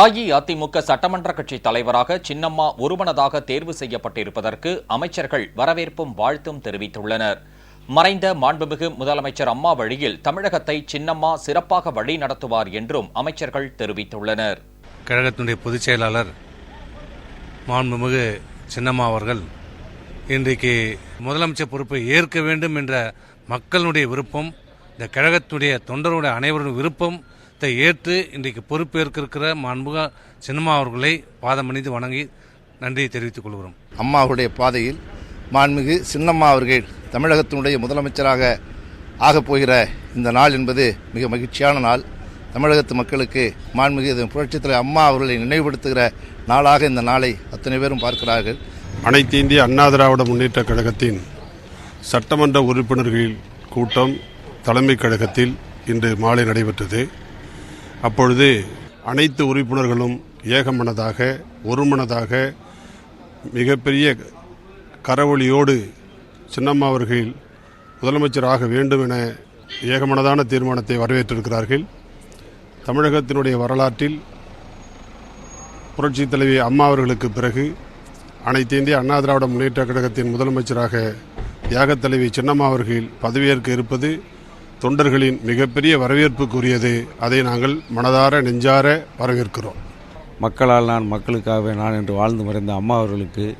அஇஅதிமுக சட்டமன்ற கட்சி தலைவராக சின்னம்மா ஒருமனதாக தேர்வு செய்யப்பட்டிருப்பதற்கு அமைச்சர்கள் வரவேற்பும் வாழ்த்தும் தெரிவித்துள்ளனர். மறைந்த மாண்புமிகு முதலமைச்சர் அம்மா வழியில் தமிழகத்தை சின்னம்மா சிறப்பாக வழி நடத்துவார் என்றும் அமைச்சர்கள் தெரிவித்துள்ளனர். கழகத்தினுடைய பொதுச் செயலாளர் மாண்புமிகு சின்னம்மா அவர்கள் இன்றைக்கு முதலமைச்சர் பொறுப்பை ஏற்க வேண்டும் என்ற மக்களுடைய விருப்பம் இந்த கழகத்துடைய தொண்டருடைய அனைவருடைய விருப்பம் ஏற்று இன்றைக்கு பொறுப்பேற்க இருக்கிற மாண்புக சின்னம்மா அவர்களை பாதம் பணிந்து வணங்கி நன்றியை தெரிவித்துக் கொள்கிறோம். அம்மாவுடைய பாதையில் மாண்புமிகு சின்னம்மா அவர்கள் தமிழகத்தினுடைய முதலமைச்சராக ஆகப் போகிற இந்த நாள் என்பது மிக மகிழ்ச்சியான நாள். தமிழகத்து மக்களுக்கு மாண்புமிகு இது புரட்சித் தலைவர் அம்மா அவர்களை நினைவுபடுத்துகிற நாளாக இந்த நாளை அத்தனை பேரும் பார்க்கிறார்கள். அனைத்து இந்திய அண்ணா திராவிட முன்னேற்ற கழகத்தின் சட்டமன்ற உறுப்பினர்கள் கூட்டம் தலைமை கழகத்தில் இன்று மாலை நடைபெற்றது. அப்பொழுது அனைத்து உறுப்பினர்களும் ஏகமனதாக ஒருமனதாக மிகப்பெரிய கரவொலியோடு சின்னம்மா அவர்கள் முதலமைச்சராக வேண்டும் என ஏகமனதான தீர்மானத்தை வரவேற்றிருக்கிறார்கள். தமிழகத்தினுடைய வரலாற்றில் புரட்சித் தலைவி அம்மா அவர்களுக்கு பிறகு அனைத்து இந்திய அண்ணா திராவிட முன்னேற்ற கழகத்தின் முதலமைச்சராக தியாகத் தலைவி சின்னம்மா அவர்கள் பதவியேற்க இருப்பது தொண்டர்களின் மிகப்பெரிய வரவேற்புக்குரியது. அதை நாங்கள் மனதார நெஞ்சார வரவேற்கிறோம். மக்களால் நான் மக்களுக்காகவே நான் என்று வாழ்ந்து மறைந்த அம்மா அவர்களுக்கு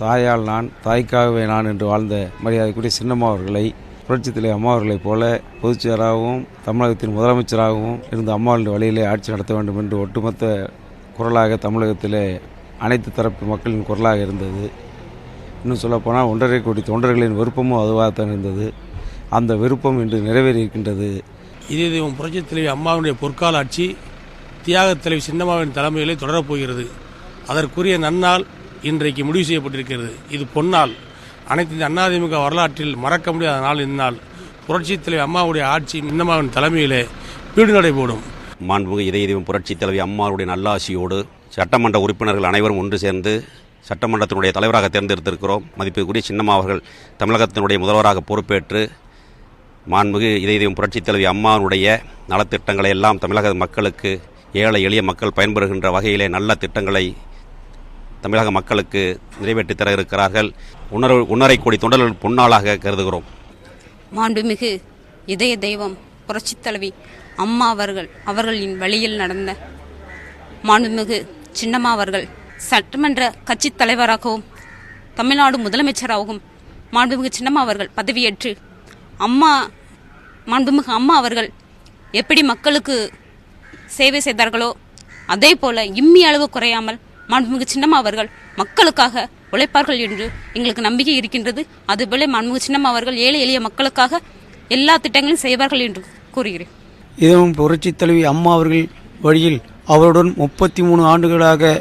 தாயால் நான் தாய்க்காகவே நான் என்று வாழ்ந்த மரியாதைக்குரிய சின்னம்மா அவர்களை புரட்சித்திலே அம்மாவர்களைப் அம்மா அவர்களைப் போல பொதுச்செயலாகவும் தமிழகத்தின் முதலமைச்சராகவும் இருந்த அம்மாவின் வழியிலே ஆட்சி நடத்த வேண்டும் என்று ஒட்டுமொத்த குரலாக தமிழகத்திலே அனைத்து தரப்பு மக்களின் குரலாக இருந்தது. இன்னும் சொல்லப்போனால் ஒன்றரை கோடி தொண்டர்களின் விருப்பமும் அதுவாகத்தான் இருந்தது. அந்த விருப்பம் இன்று நிறைவேறி இருக்கின்றது இதே தெய்வம் புரட்சித் தலைவி அம்மாவுடைய பொற்கால ஆட்சி தியாகத் தலைவி சின்னம்மாவின் தலைமையிலே தொடரப் போகிறது. அதற்குரிய நன்னாள் இன்றைக்கு முடிவு செய்யப்பட்டிருக்கிறது. இது பொன்னாள் அனைத்து இந்த அண்ணாதிமுக வரலாற்றில் மறக்க முடியாத நாள் இந்நாள். புரட்சித் தலைவி அம்மாவுடைய ஆட்சி சின்னம்மாவின் தலைமையிலே பீடு நடை போடும். மாண்புமிகு இதய தெய்வம் புரட்சித் தலைவி அம்மாவுடைய நல்லாசியோடு சட்டமன்ற உறுப்பினர்கள் அனைவரும் ஒன்று சேர்ந்து சட்டமன்றத்தினுடைய தலைவராக தேர்ந்தெடுத்திருக்கிறோம். மதிப்புக்குரிய சின்னம்மா அவர்கள் தமிழகத்தினுடைய முதல்வராக பொறுப்பேற்று மாண்புமிகு இதய தெய்வம் புரட்சித் தலைவி அம்மாவுடைய நலத்திட்டங்களை எல்லாம் தமிழக மக்களுக்கு ஏழை எளிய மக்கள் பயன்பெறுகின்ற வகையிலே நல்ல திட்டங்களை தமிழக மக்களுக்கு நிறைவேற்றி தர இருக்கிறார்கள். உணர்வு உணரை கோடி தொண்டர்கள் பொன்னாளாக கருதுகிறோம். மாண்புமிகு இதய தெய்வம் புரட்சித் தலைவி அம்மா அவர்கள் அவர்களின் வழியில் நடந்த மாண்புமிகு சின்னம்மா அவர்கள் சட்டமன்ற கட்சித் தலைவராகவும் தமிழ்நாடு முதலமைச்சராகவும் மாண்புமிகு சின்னம்மா அவர்கள் பதவியேற்று அம்மா மாண்புமிகு அம்மா அவர்கள் எப்படி மக்களுக்கு சேவை செய்தார்களோ அதே போல இம்மி அளவு குறையாமல் மாண்புமிகு சின்னம்மா அவர்கள் மக்களுக்காக உழைப்பார்கள் என்று எங்களுக்கு நம்பிக்கை இருக்கின்றது. அதுபோல மாண்புமிகு சின்னம்மா அவர்கள் ஏழை எளிய மக்களுக்காக எல்லா திட்டங்களையும் செய்வார்கள் என்று கூறுகிறேன். இதுவும் புரட்சி தலைவி அம்மா அவர்கள் வழியில் அவருடன் முப்பத்தி மூணு ஆண்டுகளாக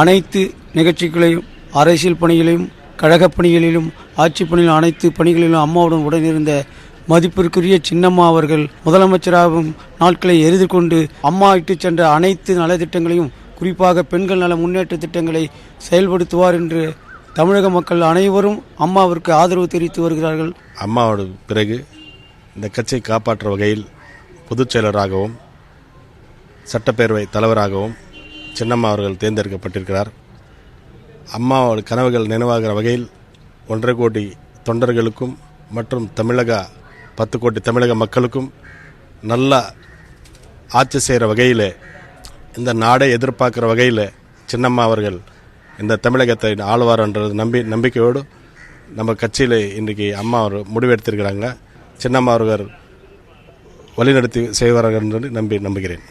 அனைத்து நிகழ்ச்சிகளையும் அரசியல் பணிகளையும் கழகப் பணிகளிலும் ஆட்சி பணியிலும் அனைத்து பணிகளிலும் அம்மாவுடன் உடனிருந்த மதிப்பிற்குரிய சின்னம்மா அவர்கள் முதலமைச்சராகும் நாட்களை எதிர்கொண்டு அம்மா இட்டுச் சென்ற அனைத்து நலத்திட்டங்களையும் குறிப்பாக பெண்கள் நல முன்னேற்ற திட்டங்களை செயல்படுத்துவார் என்று தமிழக மக்கள் அனைவரும் அம்மாவிற்கு ஆதரவு தெரிவித்து வருகிறார்கள். அம்மாவோட பிறகு இந்த கட்சியை காப்பாற்ற வகையில் பொதுச் செயலராகவும் சட்டப்பேரவை தலைவராகவும் சின்னம்மா அவர்கள் தேர்ந்தெடுக்கப்பட்டிருக்கிறார். அம்மாவோட கனவுகள் நினைவாகிற வகையில் ஒன்றரை கோடி தொண்டர்களுக்கும் மற்றும் தமிழக பத்து கோடி தமிழக மக்களுக்கும் நல்லா ஆட்சி செய்கிற வகையில் இந்த நாடை எதிர்பார்க்குற வகையில் சின்னம்மா அவர்கள் இந்த தமிழகத்தை ஆளுவார்ன்றது நம்பி நம்பிக்கையோடு நம்ம கட்சியில் இன்றைக்கி அம்மா அவர் முடிவெடுத்திருக்கிறாங்க சின்னம்மா அவர்கள் வழிநடத்தி செய்வார்கள் என்று நம்பி நம்புகிறேன்.